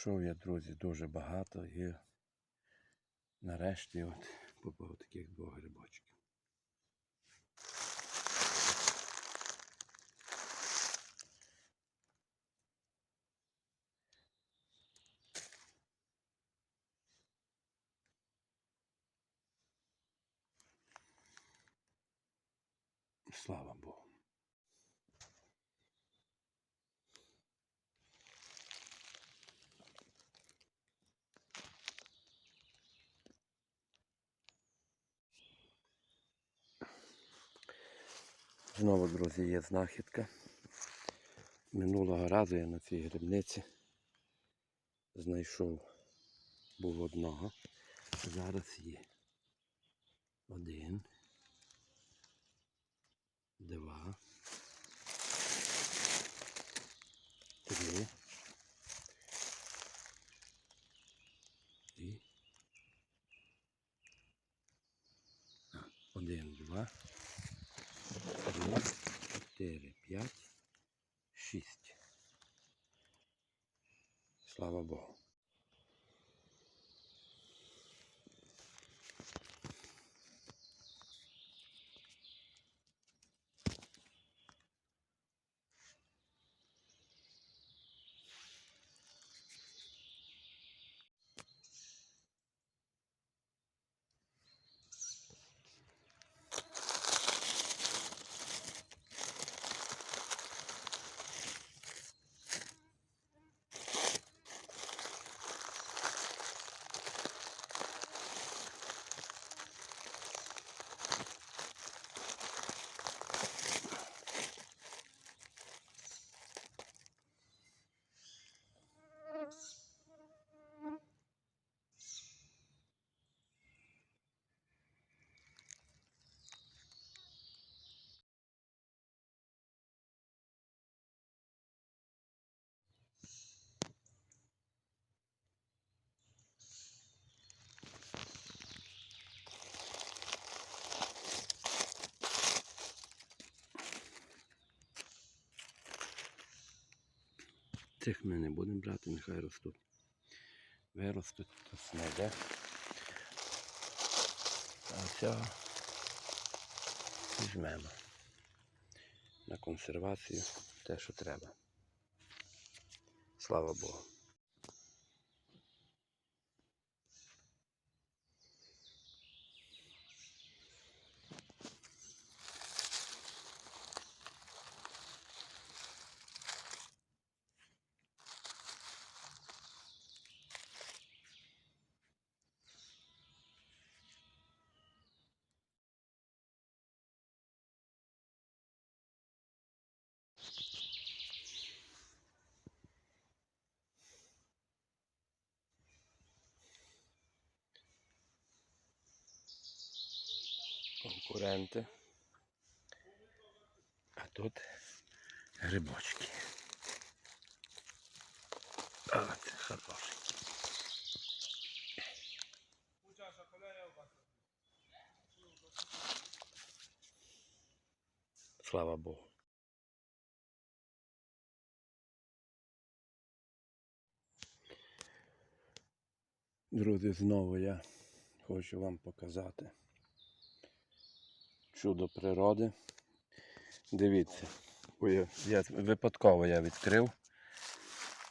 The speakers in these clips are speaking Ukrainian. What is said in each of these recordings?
Знайшов я, друзі, дуже багато і нарешті от попав таких двох грибочків. Слава Богу. Знову, друзі, є знахідка. Минулого разу я на цій грибниці знайшов був одного. Зараз є один, два, три і а, один, два, три, чотири, п'ять, шість. Слава Цих ми не будемо брати, нехай ростуть. Виростуть, то йде. А цього візьмемо на консервацію те, що треба. Слава Богу. Конкуренти. А тут грибочки. От, хороший. Слава Богу. Друзі, знову я хочу вам показати чудо природи. Дивіться, уя- я, випадково я відкрив.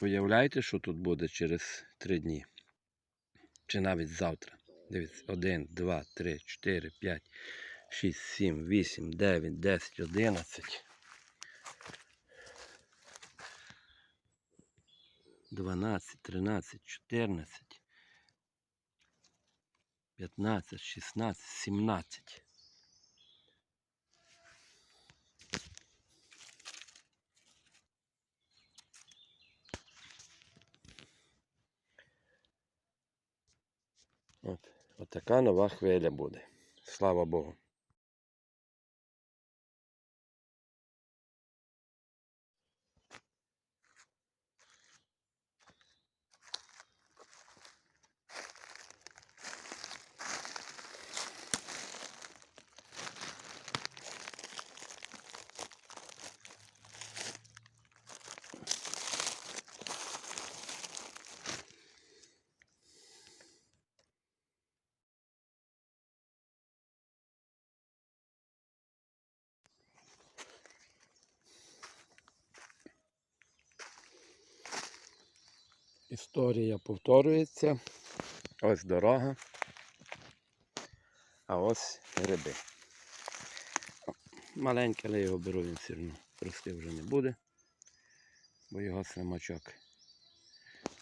Уявляєте, що тут буде через три дні? Чи навіть завтра. Дивіться, 1, 2, 3, 4, 5, 6, 7, 8, 9, 10, 11. 12, 13, 14, 15, 16, 17. От, от така нова хвиля буде. Слава Богу. Історія повторюється. Ось дорога. А ось гриби. О, Маленький, але його беру, він все одно рости вже не буде, бо його слимачок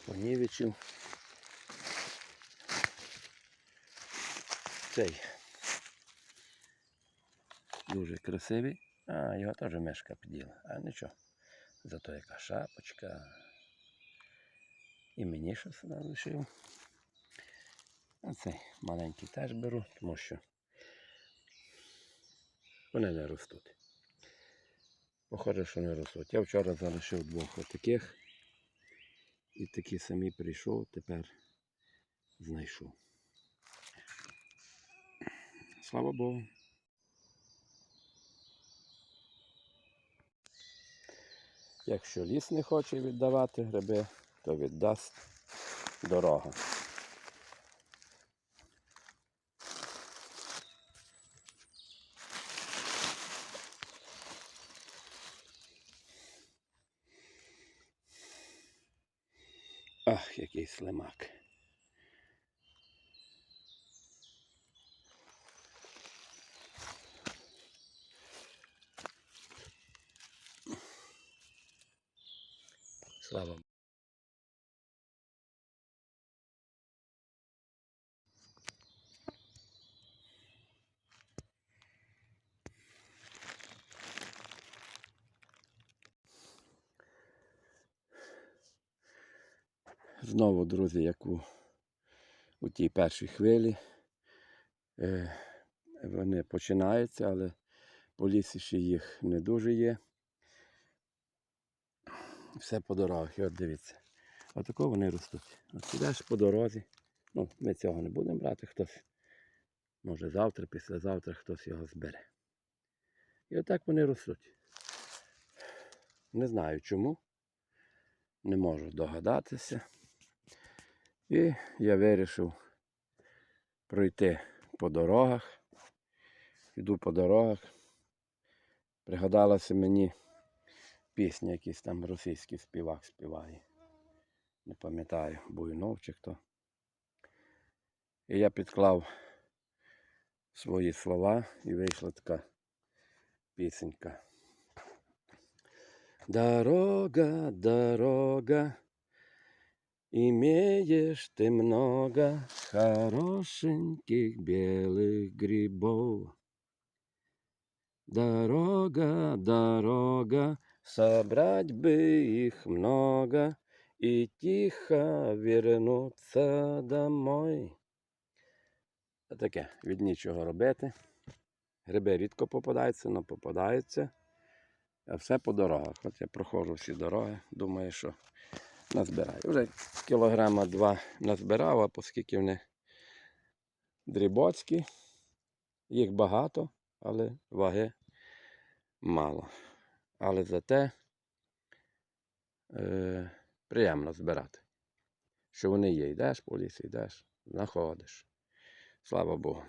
понівечив. Цей дуже красивий. А, його теж мешка піділа. А нічого. Зато яка шапочка. І мені щось сюди лишив. А цей маленький теж беру, тому що вони не ростуть. Похоже, що не ростуть. Я вчора залишив двох отаких. І такі самі прийшов, тепер знайшов. Слава Богу. Якщо ліс не хоче віддавати гриби, то віддасть дорога. Ах, який слимак. Слава Знову, друзі, як у, у тій першій хвилі. Е, вони починаються, але по лісі ще їх не дуже є. Все по дорогах. От дивіться. Отако вони ростуть. От ідеш по дорозі. Ну, ми цього не будемо брати, хтось. Може завтра, післязавтра хтось його збере. І отак вони ростуть. Не знаю чому. Не можу догадатися. І я вирішив пройти по дорогах. Йду по дорогах. Пригадалася мені пісня, якийсь там російський співак співає. Не пам'ятаю, Буйнов чи хто. І я підклав свої слова і вийшла така пісенька. Дорога, дорога, Имеешь ты много хорошеньких белых грибов. Дорога, дорога, собрать бы их много и тихо вернуться домой. Таке, від нічого робити. Гриби рідко попадаються, але попадаються. А все по дорогах. От я проходжу всі дороги, думаю, що назбираю. Вже кілограма два назбирав, а оскільки вони дрібоцькі, їх багато, але ваги мало. Але зате е, приємно збирати. Що вони є, йдеш по лісі, йдеш, знаходиш. Слава Богу.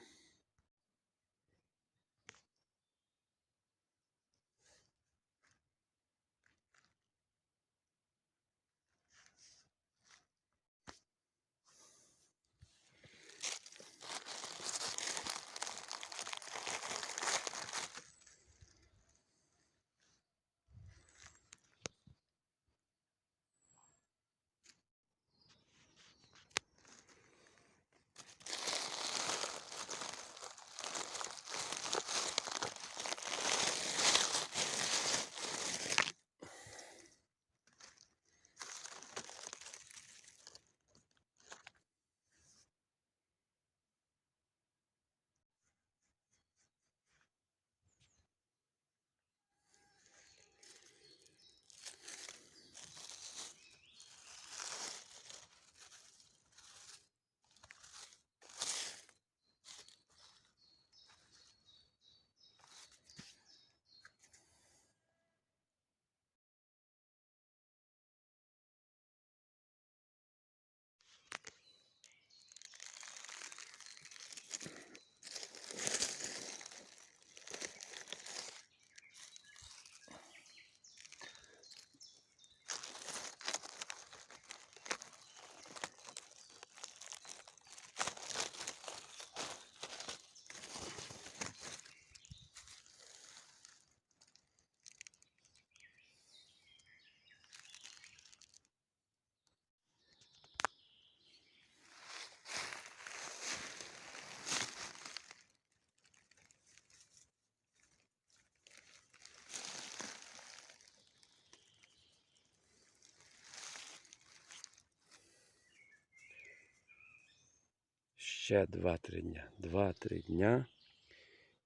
Ще 2-3 дня. 2-3 дня.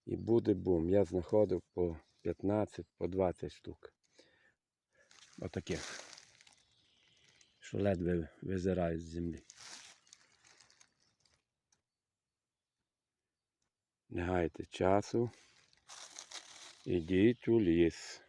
І буде бум. Я знаходив по 15, по 20 штук. Отаких. Що ледве визирають з землі. Не гайте часу. Ідіть у ліс.